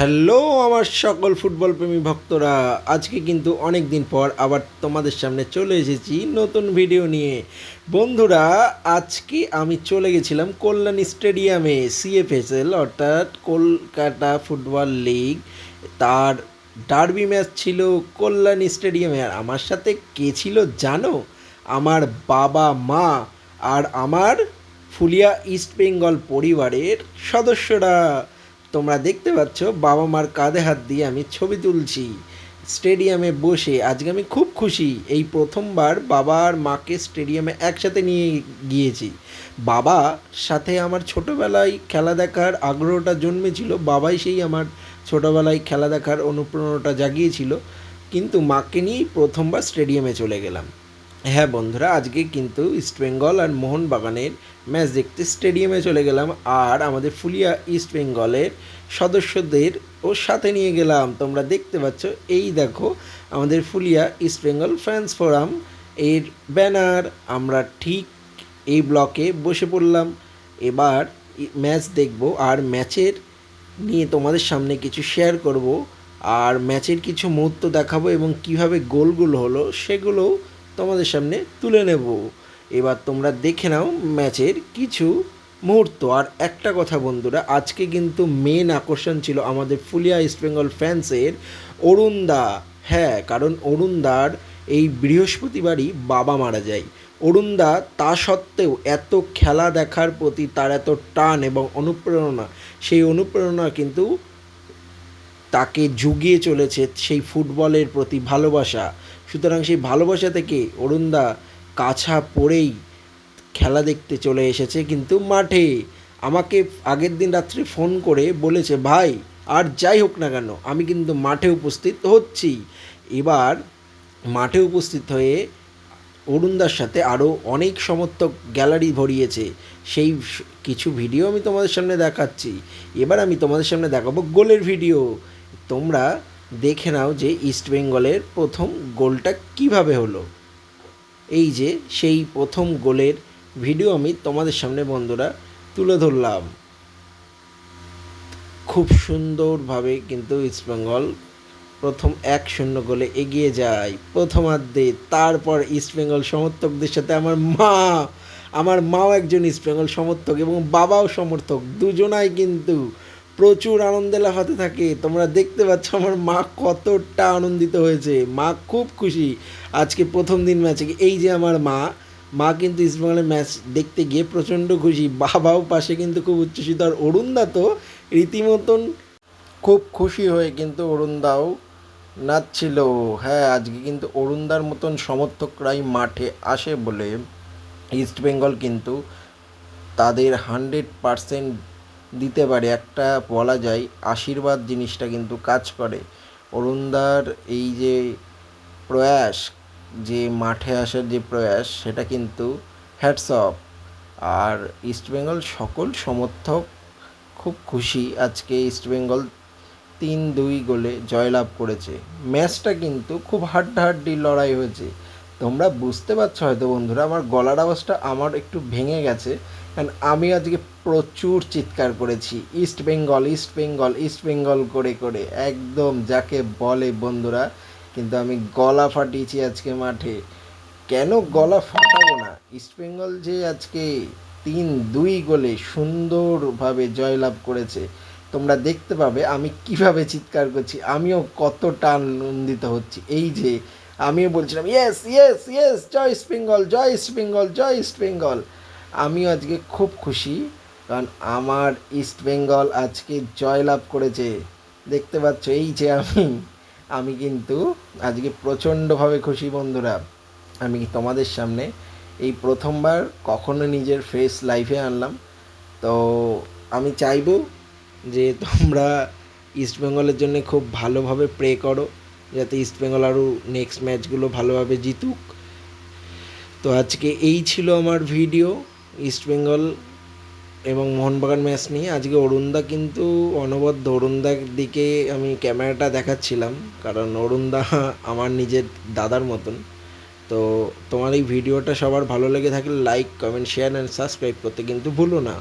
Hello আমার সকল football প্রেমী ভক্তরা, আজকে কিন্তু অনেক দিন পর আবার তোমাদের সামনে চলে এসেছি নতুন ভিডিও নিয়ে। বন্ধুরা, আজকে আমি চলে গেছিলাম কল্যাণী স্টেডিয়ামে সিএফএসএল অর্থাৎ কলকাতা ফুটবল লিগ। তার ডার্বি ম্যাচ ছিল কল্যাণী স্টেডিয়ামে। আর আমার সাথে কে ছিল জানো? আমার বাবা মা আর আমার ফুলিয়া ইস্ট বেঙ্গল পরিবারের সদস্যরা। তোমরা দেখতে পাচ্ছ বাবা মার কাঁধে হাত দিয়ে আমি ছবি তুলছি। স্টেডিয়ামে বসে আজকে আমি খুব খুশি। এই প্রথমবার বাবা আর মাকে স্টেডিয়ামে একসাথে নিয়ে গিয়েছি। বাবা সাথে আমার ছোটোবেলায় খেলা দেখার আগ্রহটা জন্মেছিল। বাবাই সেই আমার ছোটোবেলায় খেলা দেখার অনুপ্রেরণাটা জাগিয়েছিল। কিন্তু মাকে নিয়েই প্রথমবার স্টেডিয়ামে চলে গেলাম। হ্যাঁ বন্ধুরা, আজকে কিন্তু ইস্টবেঙ্গল আর মোহনবাগানের ম্যাচ দেখতে স্টেডিয়ামে চলে গেলাম আর আমাদের ফুলিয়া ইস্ট বেঙ্গলের সদস্যদের ওর সাথে নিয়ে গেলাম। তোমরা দেখতে পাচ্ছ, এই দেখো আমাদের Phulia East Bengal fans forum এর ব্যানার আমরা ঠিক এই ব্লকে বসে পড়লাম। এবার ম্যাচ দেখব আর ম্যাচের নিয়ে তোমাদের সামনে কিছু শেয়ার করব। আর ম্যাচের কিছু মুহূর্ত দেখাবো এবং কীভাবে গোলগুলো হলো সেগুলো তোমাদের সামনে তুলে নেব। এবার তোমরা দেখে নাও ম্যাচের কিছু মুহূর্ত। আর একটা কথা বন্ধুরা, আজকে কিন্তু মেন আকর্ষণ ছিল আমাদের ফুলিয়া ইস্টবেঙ্গল ফ্যান্সের অরুণদা। হ্যাঁ কারণ অরুণদার এই বৃহস্পতিবারই বাবা মারা যায়। অরুণদা তা সত্ত্বেও এত খেলা দেখার প্রতি তার এত টান এবং অনুপ্রেরণা, সেই অনুপ্রেরণা কিন্তু তাকে জুগিয়ে চলেছে সেই ফুটবলের প্রতি ভালোবাসা। সুতরাং সেই ভালোবাসা থেকে অরুণদা কাছা পড়েই খেলা দেখতে চলে এসেছে, কিন্তু মাঠে আমাকে আগের দিন রাত্রে ফোন করে বলেছে, ভাই, আর যাই হোক না কেন, আমি কিন্তু মাঠে উপস্থিত হচ্ছি। এবার মাঠে উপস্থিত হয়ে অরুণদার সাথে আরও অনেক সমর্থক গ্যালারি ভরিয়েছে। সেই কিছু ভিডিও আমি তোমাদের সামনে দেখাচ্ছি। এবার আমি তোমাদের সামনে দেখাবো গোলের ভিডিও। তোমরা দেখে নাও যে ইস্ট বেঙ্গলের প্রথম গোলটা কীভাবে হলো। এই যে সেই প্রথম গোলের ভিডিও আমি তোমাদের সামনে বন্ধুরা তুলে ধরলাম। খুব সুন্দরভাবে কিন্তু ইস্টবেঙ্গল প্রথম এক শূন্য গোলে এগিয়ে যায়। প্রথমার্ধে তারপর ইস্টবেঙ্গল সমর্থকদের সাথে আমার মা, আমার মাও একজন ইস্টবেঙ্গল সমর্থক এবং বাবাও সমর্থক, দুজনাই কিন্তু প্রচুর আনন্দে লাফাতে থাকে। তোমরা দেখতে পাচ্ছ আমার মা কতটা আনন্দিত হয়েছে। মা খুব খুশি। আজকে প্রথম দিন ম্যাচে। এই যে আমার মা মা কিন্তু ইস্টবেঙ্গলের ম্যাচ দেখতে গিয়ে প্রচণ্ড খুশি। বাবাও পাশে কিন্তু খুব উচ্ছ্বসিত। আর অরুণদা তো রীতিমতন খুব খুশি হয়ে কিন্তু অরুণদাও নাচছিল। হ্যাঁ আজকে কিন্তু অরুণদার মতন সমর্থকরাই মাঠে আসে বলে ইস্টবেঙ্গল কিন্তু তাদের হান্ড্রেড পারসেন্ট দিতে পারে। একটা বলা যায় আশীর্বাদ জিনিসটা কিন্তু কাজ করে। অরুণদার এই যে প্রয়াস, যে মাঠে আসার যে প্রয়াস, সেটা কিন্তু হ্যাটস অফ আর ইস্টবেঙ্গল সকল সমর্থক খুব খুশি আজকে ইস্টবেঙ্গল তিন দুই গোলে জয়লাভ করেছে। ম্যাচটা কিন্তু খুব হাড্ডাহাড্ডি লড়াই হয়েছে। তোমরা বুঝতে পারছ হয়তো বন্ধুরা, আমার গলার আওয়াজটা আমার একটু ভেঙে গেছে। কারণ আমি আজকে প্রচুর চিৎকার করেছি East Bengal East Bengal East Bengal করে করে, একদম যাকে বলে বন্ধুরা, কিন্তু আমি গলা ফাটিয়েছি আজকে মাঠে। কেন গলা ফাটাবো না? ইস্ট বেঙ্গল যে আজকে তিন দুই গোলে সুন্দরভাবে জয়লাভ করেছে, তোমরা দেখতে পাবে আমি কীভাবে চিৎকার করছি, আমিও কতটা আনন্দিত হচ্ছি। এই যে, আমিও বলছিলাম ইয়েস ইয়েস ইয়েস জয় ইস্ট বেঙ্গল জয় ইস্ট বেঙ্গল জয় ইস্ট বেঙ্গল আমিও আজকে খুব খুশি, কারণ আমার ইস্ট বেঙ্গল আজকে জয়লাভ করেছে। দেখতে পাচ্ছ, এই যে আমি আমি কিন্তু আজকে প্রচণ্ডভাবে খুশি বন্ধুরা। আমি তোমাদের সামনে এই প্রথমবার কখনো নিজের ফেস লাইফে আনলাম। তো আমি চাইব যে তোমরা ইস্টবেঙ্গলের জন্য খুব ভালোভাবে প্রে করো, যাতে ইস্টবেঙ্গল আরও নেক্সট ম্যাচগুলো ভালোভাবে জিতুক। তো আজকে এই ছিল আমার ভিডিও ইস্টবেঙ্গল এবং মোহনবাগান ম্যাচ নিয়ে। আজকে অরুণদা কিন্তু অনবদ্য। অরুণদার দিকে আমি ক্যামেরাটা দেখাচ্ছিলাম, কারণ অরুণদা আমার নিজের দাদার মতন। তো তোমার এই ভিডিওটা সবার ভালো লেগে থাকলে like comment share and subscribe করতে কিন্তু ভুলো না।